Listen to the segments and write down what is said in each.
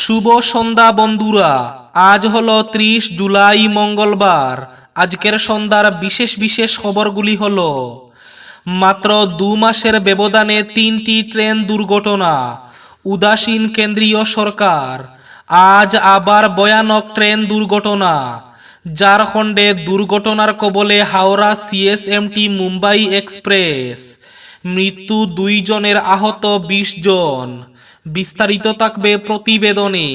শুভ সন্ধ্যা বন্ধুরা। আজ হলো ত্রিশ জুলাই মঙ্গলবার। আজকের সন্ধ্যার বিশেষ বিশেষ খবরগুলি হল, মাত্র দু মাসের ব্যবধানে তিনটি ট্রেন দুর্ঘটনা, উদাসীন কেন্দ্রীয় সরকার, আজ আবার ভয়ানক ট্রেন দুর্ঘটনা, ঝাড়খণ্ডে দুর্ঘটনার কবলে হাওড়া সিএসএমটি মুম্বাই এক্সপ্রেস, মৃত্যু দুইজনের আহত বিশ জন। বিস্তারিত থাকবে প্রতিবেদনে।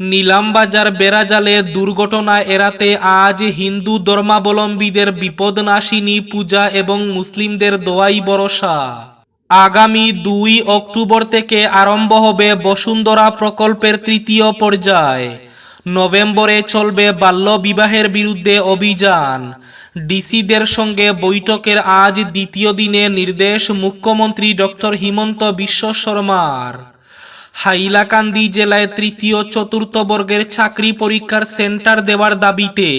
নিলামবাজার বেড়াজালে দুর্ঘটনা এড়াতে আজ হিন্দু ধর্মাবলম্বীদের বিপদনাশিনী পূজা এবং মুসলিমদের দোয়াই ভরসা। আগামী দুই অক্টোবর থেকে আরম্ভ হবে বসুন্ধরা প্রকল্পের তৃতীয় পর্যায়। নভেম্বরে চলবে বাল্য বিবাহের বিরুদ্ধে অভিযান। ডিসিদের সঙ্গে বৈঠকের আজ দ্বিতীয় দিনে নির্দেশ মুখ্যমন্ত্রী ডক্টর হিমন্ত বিশ্ব শর্মার। হাইলাকান্দি জেলায় তৃতীয় চতুর্থ বর্গের চাকরি পরীক্ষার সেন্টার দেওয়ার দাবিতে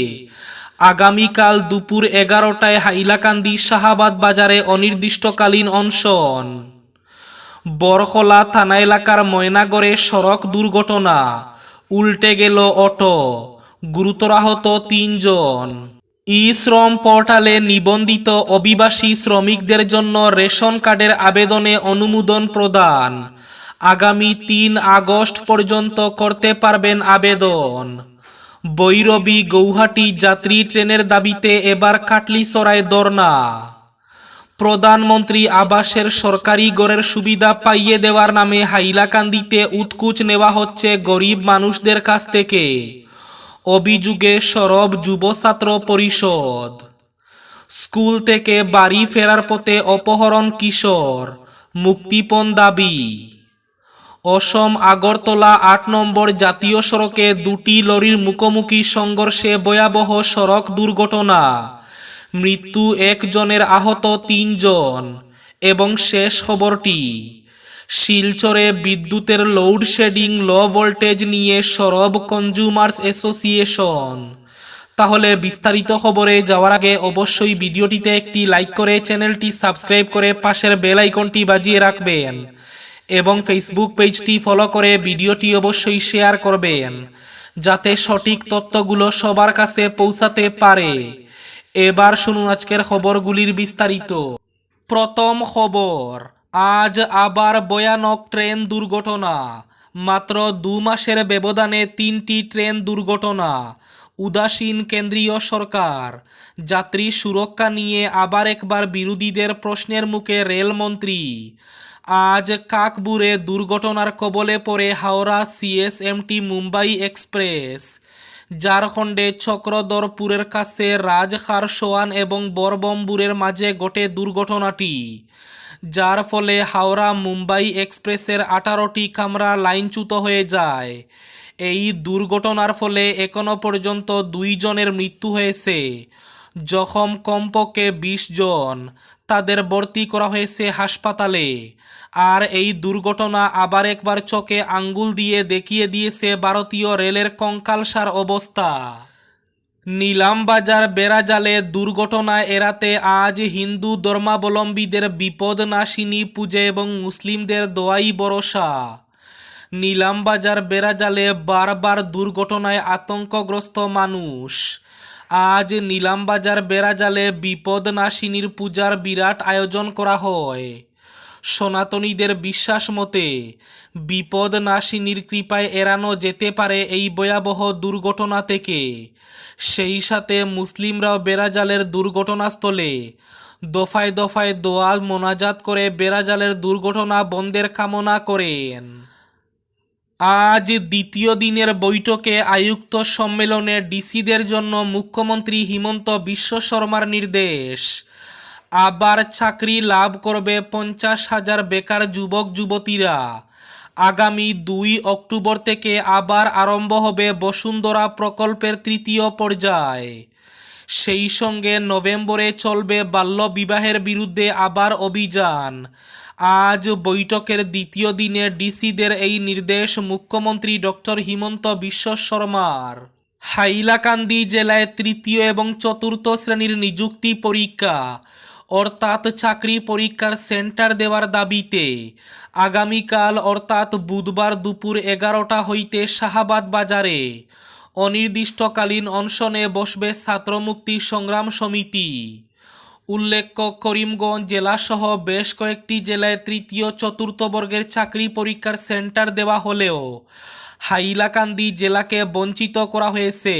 আগামীকাল দুপুর এগারোটায় হাইলাকান্দি শাহাবাদ বাজারে অনির্দিষ্টকালীন অনশন। বরখলা থানা এলাকার ময়নাগড়ে সড়ক দুর্ঘটনা। উল্টে গেল অটো। গুরুতর আহত তিনজন। ই শ্রম পোর্টালে নিবন্ধিত অভিবাসী শ্রমিকদের জন্য রেশন কার্ডের আবেদনে অনুমোদন প্রদান। আগামী তিন আগস্ট পর্যন্ত করতে পারবেন আবেদন। বৈরবী গৌহাটি যাত্রী ট্রেনের দাবিতে এবার কাটলিসরায় দর্না প্রধানমন্ত্রী আবাসের সরকারি গড়ের সুবিধা পাইয়ে দেওয়ার নামে হাইলাকান্দিতে উৎকুচ নেওয়া হচ্ছে গরিব মানুষদের কাছ থেকে। অভিযোগে সরব যুব ছাত্র পরিষদ। স্কুল থেকে বাড়ি ফেরার পথে অপহরণ কিশোর, মুক্তিপণ দাবি। অসম আগরতলা আট নম্বর জাতীয় সড়কে দুটি লরির মুখোমুখি সংঘর্ষে ভয়াবহ সড়ক দুর্ঘটনা। মৃত্যু একজনের আহত তিনজন, এবং শেষ খবরটি, শিলচরে বিদ্যুতের লোডশেডিং লো ভোল্টেজ নিয়ে সরব কনজিউমার্স অ্যাসোসিয়েশন তাহলে বিস্তারিত খবরে যাওয়ার আগে অবশ্যই ভিডিওটিতে একটি লাইক করে চ্যানেলটি সাবস্ক্রাইব করে পাশের বেল আইকনটি বাজিয়ে রাখবেন, এবং ফেসবুক পেজটি ফলো করে ভিডিওটি অবশ্যই শেয়ার করবেন, যাতে সঠিক তথ্যগুলো সবার কাছে পৌঁছাতে পারে। এবার শুনুন আজকের খবরগুলির বিস্তারিত। প্রথম খবর, আজ আবার ভয়ানক ট্রেন দুর্ঘটনা। মাত্র দু মাসের ব্যবধানে তিনটি ট্রেন দুর্ঘটনা। উদাসীন কেন্দ্রীয় সরকার, যাত্রী সুরক্ষা নিয়ে আবার একবার বিরোধীদের প্রশ্নের মুখে রেলমন্ত্রী। আজ কাকবুরে দুর্ঘটনার কবলে পড়ে হাওড়া সিএসএমটি মুম্বাই এক্সপ্রেস। ঝাড়খণ্ডে চক্রধরপুরের কাছে রাজখারসোয়ান এবং বরবম্বুরের মাঝে ঘটে দুর্ঘটনাটি। যার ফলে হাওড়া মুম্বাই এক্সপ্রেসের আঠারোটি কামরা লাইনচ্যুত হয়ে যায়। এই দুর্ঘটনার ফলে এখনও পর্যন্ত দুইজনের মৃত্যু হয়েছে। জখম কমপক্ষে বিশ জন। তাদের ভর্তি করা হয়েছে হাসপাতালে। আর এই দুর্ঘটনা আবার একবার চোখে আঙ্গুল দিয়ে দেখিয়ে দিয়েছে ভারতীয় রেলের কঙ্কালসার অবস্থা। নিলামবাজার বেড়াজালে দুর্ঘটনা এড়াতে আজ হিন্দু ধর্মাবলম্বীদের বিপদ নাশিনী পুজো এবং মুসলিমদের দোয়াই ভরসা। নিলামবাজার বেড়াজালে বারবার দুর্ঘটনায় আতঙ্কগ্রস্ত মানুষ। আজ নিলামবাজার বেড়াজালে বিপদ নাশিনীর পূজার বিরাট আয়োজন করা হয়। সনাতনীদের বিশ্বাস মতে বিপদ নাশিনীর কৃপায় এড়ানো যেতে পারে এই ভয়াবহ দুর্ঘটনা থেকে। সেই সাথে মুসলিমরাও বেড়াজালের দুর্ঘটনাস্থলে দফায় দফায় দোয়াল মোনাজাত করে বেড়াজালের দুর্ঘটনা বন্ধের কামনা করেন। আজ দ্বিতীয় দিনের বৈঠকে আয়ুক্ত সম্মেলনে ডিসিদের জন্য মুখ্যমন্ত্রী হিমন্ত বিশ্ব শর্মার নির্দেশ। আবার চাকরি লাভ করবে পঞ্চাশ হাজার বেকার যুবক, যুবতীরা। আগামী দুই অক্টোবর থেকে আবার আরম্ভ হবে বসুন্ধরা প্রকল্পের তৃতীয় পর্যায়। সেই সঙ্গে নভেম্বরে চলবে বাল্য বিবাহের বিরুদ্ধে আবার অভিযান। আজ বৈঠকের দ্বিতীয় দিনে ডিসিদের এই নির্দেশ মুখ্যমন্ত্রী ডক্টর হিমন্ত বিশ্ব শর্মার। হাইলাকান্দি জেলায় তৃতীয় এবং চতুর্থ শ্রেণির নিযুক্তি পরীক্ষা। অর্থাৎ চাকরি পরীক্ষার সেন্টার দেওয়ার দাবিতে। আগামীকাল অর্থাৎ বুধবার দুপুর এগারোটা হইতে শাহাবাদ বাজারে অনির্দিষ্টকালীন অনশনে বসবে ছাত্রমুক্তি সংগ্রাম সমিতি। উল্লেখ্য, করিমগঞ্জ জেলাসহ বেশ কয়েকটি জেলায় তৃতীয়, চতুর্থ বর্গের চাকরি পরীক্ষার সেন্টার দেওয়া হলেও হাইলাকান্দি জেলাকে বঞ্চিত করা হয়েছে।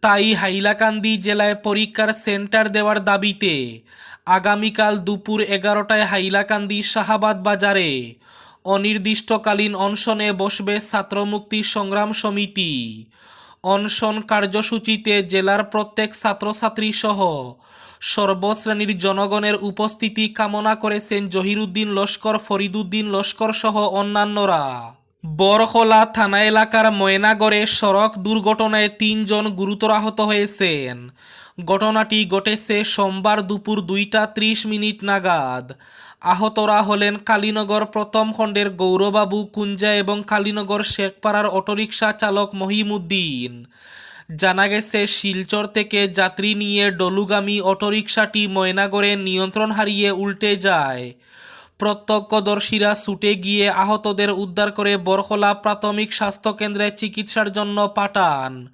তাই হাইলাকান্দি জেলায় পরীক্ষার সেন্টার দেওয়ার দাবিতে আগামীকাল দুপুর এগারোটায় হাইলাকান্দি শাহাবাদ বাজারে অনির্দিষ্টকালীন অনশনে বসবে ছাত্রমুক্তি সংগ্রাম সমিতি। অনশন কার্যসূচিতে জেলার প্রত্যেক ছাত্রছাত্রী সহ সর্বশ্রেণীর জনগণের উপস্থিতি কামনা করেছেন জহিরুদ্দিন লস্কর, ফরিদুদ্দিন লস্কর সহ অন্যান্যরা। বরখোলা থানা এলাকার ময়নাগড়ে সড়ক দুর্ঘটনায় তিনজন গুরুতর আহত হয়েছেন। ঘটনাটি ঘটেছে সোমবার দুপুর দুইটা ত্রিশ মিনিট নাগাদ। আহতরা হলেন কালীনগর প্রথম খণ্ডের গৌরবাবু কুঞ্জা এবং কালীনগর শেখপাড়ার অটোরিকশা চালক মহিমুদ্দিন। জানা গেছে, শিলচর থেকে যাত্রী নিয়ে ডলুগামী অটোরিকশাটি ময়নাগড়ে নিয়ন্ত্রণ হারিয়ে উল্টে যায়। প্রত্যক্ষদর্শীরা ছুটে গিয়ে আহতদের উদ্ধার করে বরখলা প্রাথমিক স্বাস্থ্যকেন্দ্রে চিকিৎসার জন্য পাঠান।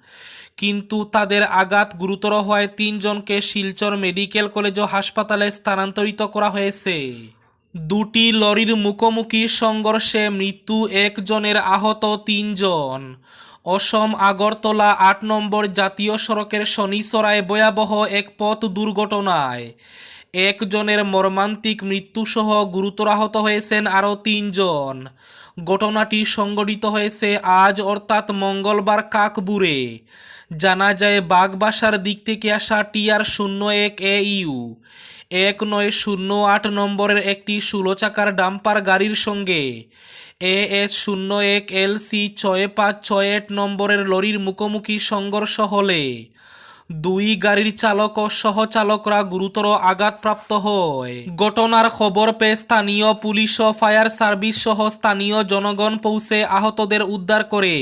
কিন্তু তাদের আঘাত গুরুতর হওয়ায় তিনজনকে শিলচর মেডিকেল কলেজ ও হাসপাতালে স্থানান্তরিত করা হয়েছে। দুটি লরির মুখোমুখি সংঘর্ষে মৃত্যু একজনের আহত তিনজন। অসম আগরতলা আট নম্বর জাতীয় সড়কের শনিসরায় ভয়াবহ এক পথ দুর্ঘটনায় একজনের মর্মান্তিক মৃত্যুসহ গুরুতর আহত হয়েছেন আরও তিনজন। ঘটনাটি সংঘটিত হয়েছে আজ অর্থাৎ মঙ্গলবার কাকবুরে জানা যায় বাগবাসার দিক থেকে আসা টিআর শূন্য এক এ ইউ। এক নয় শূন্য আট নম্বরের একটি ষোলো চাকার ডাম্পার গাড়ির সঙ্গে এ এস শূন্য এক এল সি ছয় পাঁচ ছয় এক নম্বরের লরির মুখোমুখি সংঘর্ষ হলে দুই গাড়ির চালক ও সহচালকরা গুরুতর আঘাতপ্রাপ্ত হয়। ঘটনার খবর পেয়ে স্থানীয় পুলিশ ও ফায়ার সার্ভিস সহ স্থানীয় জনগণ পৌঁছে আহতদের উদ্ধার করে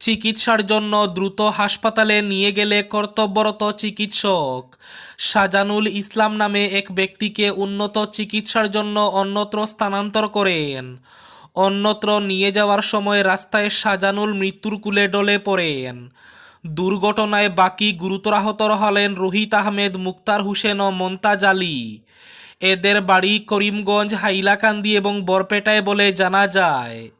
চিকিৎসার জন্য দ্রুত হাসপাতালে নিয়ে গেলে কর্তব্যরত চিকিৎসক। শাজানুল ইসলাম নামে এক ব্যক্তিকে উন্নত চিকিৎসার জন্য অন্যত্র স্থানান্তর করেন। অন্যত্র নিয়ে যাওয়ার সময় রাস্তায় শাজানুল মৃত্যুর কুলে ডলে পড়েন। দুর্ঘটনায় বাকি গুরুতর আহত হলেন রোহিত আহমেদ, মুক্তার হোসেন ও মন্তাজ আলী। এদের বাড়ি করিমগঞ্জ, হাইলাকান্দি এবং বরপেটায় বলে জানা যায়।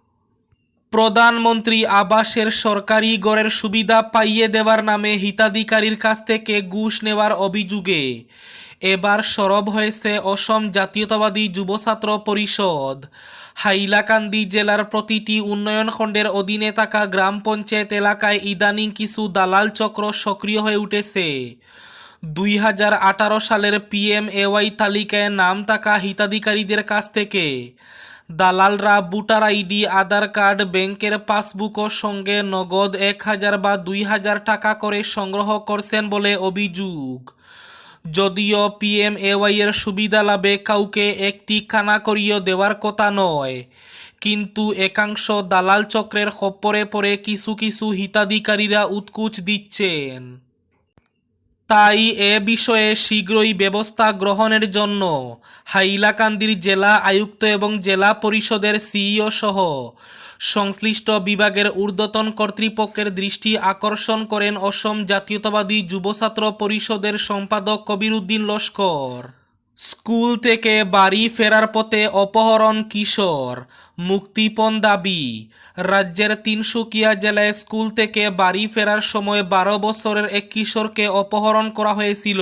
প্রধানমন্ত্রী আবাসের সরকারি গড়ের সুবিধা পাইয়ে দেওয়ার নামে হিতাধিকারীর কাছ থেকে ঘুষ নেওয়ার অভিযোগে। এবার সরব হয়েছে অসম জাতীয়তাবাদী যুব ছাত্র পরিষদ। হাইলাকান্দি জেলার প্রতিটি উন্নয়ন খণ্ডের অধীনে থাকা গ্রাম পঞ্চায়েত এলাকায় ইদানিং কিছু দালাল চক্র সক্রিয় হয়ে উঠেছে। দুই হাজার আঠারো সালের পিএম এওয়াই তালিকায় নাম থাকা হিতাধিকারীদের কাছ থেকে দালালরা ভোটার আইডি, আধার কার্ড, ব্যাংকের পাসবুকও সঙ্গে নগদ এক হাজার বা দুই হাজার টাকা করে সংগ্রহ করছেন বলে অভিযোগ। যদিও পিএম এর সুবিধা লাভে কাউকে একটি খানা করিয়ে দেওয়ার কথা নয়, কিন্তু একাংশ দালাল চক্রের খপ্পরে পড়ে কিছু কিছু হিতাধিকারীরা উৎকুচ দিচ্ছেন। তাই এ বিষয়ে শীঘ্রই ব্যবস্থা গ্রহণের জন্য হাইলাকান্দির জেলা আয়ুক্ত এবং জেলা পরিষদের সিইও সহ সংশ্লিষ্ট বিভাগের ঊর্ধ্বতন কর্তৃপক্ষের দৃষ্টি আকর্ষণ করেন অসম জাতীয়তাবাদী যুবছাত্র পরিষদের সম্পাদক কবিরুদ্দিন লস্কর। স্কুল থেকে বাড়ি ফেরার পথে অপহরণ কিশোর, মুক্তিপণ দাবি। রাজ্যের তিনসুকিয়া জেলায় স্কুল থেকে বাড়ি ফেরার সময় বারো বছরের এক কিশোরকে অপহরণ করা হয়েছিল।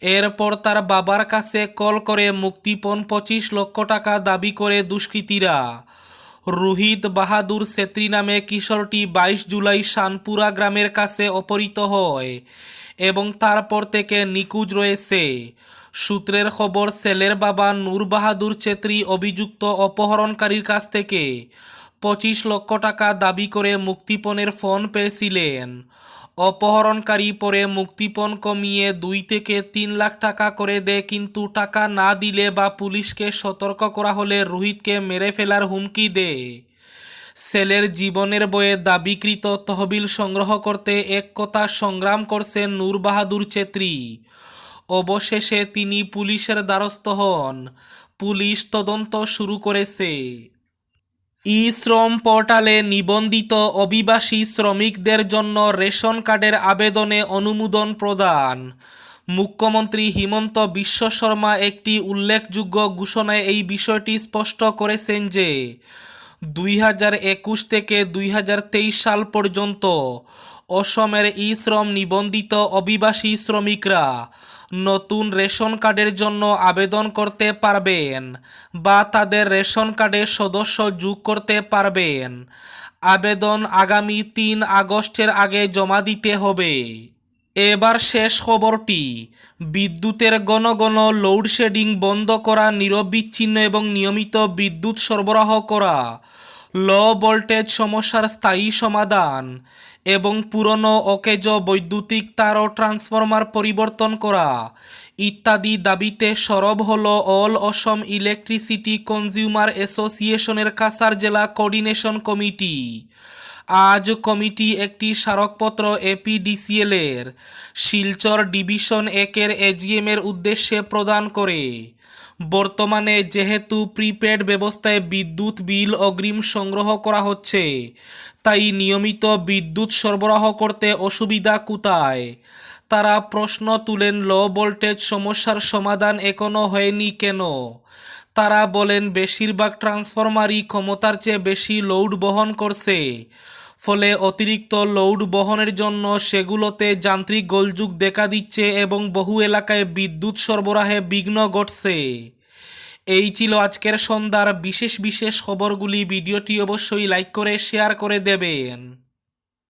এরপর তার বাবার কাছে কল করে মুক্তিপণ পঁচিশ লক্ষ টাকা দাবি করে দুষ্কৃতীরা। রোহিত বাহাদুর সেত্রী নামে কিশোরটি বাইশ জুলাই শানপুরা গ্রামের কাছে অপহৃত হয় এবং তারপর থেকে নিখোঁজ রয়েছে। সূত্রের খবর সেলের বাবা নূর বাহাদুর চেত্রী অভিযুক্ত অপহরণকারীর কাছ থেকে পঁচিশ লক্ষ টাকা দাবি করে মুক্তিপণের ফোন পেয়েছিলেন। অপহরণকারী পরে মুক্তিপণ কমিয়ে দুই থেকে তিন লাখ টাকা করে দেয়, কিন্তু টাকা না দিলে বা পুলিশকে সতর্ক করা হলে রোহিতকে মেরে ফেলার হুমকি দেয়। সেলের জীবনের বয়ে দাবিকৃত তহবিল সংগ্রহ করতে এক কথা সংগ্রাম করছেন নূর বাহাদুর চেত্রী অবশেষে তিনি পুলিশের দ্বারস্থ হন। পুলিশ তদন্ত শুরু করেছে। ই শ্রম পোর্টালে নিবন্ধিত অভিবাসী শ্রমিকদের জন্য রেশন কার্ডের আবেদনে অনুমোদন প্রদান। মুখ্যমন্ত্রী হিমন্ত বিশ্ব শর্মা একটি উল্লেখযোগ্য ঘোষণায় এই বিষয়টি স্পষ্ট করেছেন যে, দুই হাজার একুশ থেকে দুই হাজার তেইশ সাল পর্যন্ত অসমের ই শ্রম নিবন্ধিত অভিবাসী শ্রমিকরা নতুন রেশন কার্ডের জন্য আবেদন করতে পারবেন বা তাদের রেশন কার্ডে সদস্য যোগ করতে পারবেন। আবেদন আগামী তিন আগস্টের আগে জমা দিতে হবে। এবার শেষ খবরটি, বিদ্যুতের ঘন ঘন লোডশেডিং বন্ধ করা নিরবিচ্ছিন্ন এবং নিয়মিত বিদ্যুৎ সরবরাহ করা, লো ভোল্টেজ সমস্যার স্থায়ী সমাধান এবং পুরনো অকেজ বৈদ্যুতিক তার ও ট্রান্সফরমার পরিবর্তন করা। ইত্যাদি দাবিতে সরব হল অল অসম ইলেকট্রিসিটি কনজিউমার অ্যাসোসিয়েশনের কাসার জেলা কোঅর্ডিনেশন কমিটি। আজ কমিটি একটি স্মারকপত্র এপিডিসিএলের শিলচর ডিভিশন একের এজিএমের উদ্দেশ্যে প্রদান করে। বর্তমানে যেহেতু প্রিপেড ব্যবস্থায় বিদ্যুৎ বিল অগ্রিম সংগ্রহ করা হচ্ছে, তাই নিয়মিত বিদ্যুৎ সরবরাহ করতে অসুবিধা কোথায়? তারা প্রশ্ন তুলেন, লো ভোল্টেজ সমস্যার সমাধান এখনও হয়নি কেন? তারা বলেন, বেশিরভাগ ট্রান্সফরমারই ক্ষমতার চেয়ে বেশি লোড বহন করছে। ফলে অতিরিক্ত লোড বহনের জন্য সেগুলোতে যান্ত্রিক গোলযোগ দেখা দিচ্ছে এবং বহু এলাকায় বিদ্যুৎ সরবরাহে বিঘ্ন ঘটছে। এই ছিল আজকের সন্ধ্যার বিশেষ বিশেষ খবরগুলি। ভিডিওটি অবশ্যই লাইক করে, শেয়ার করে দেবেন।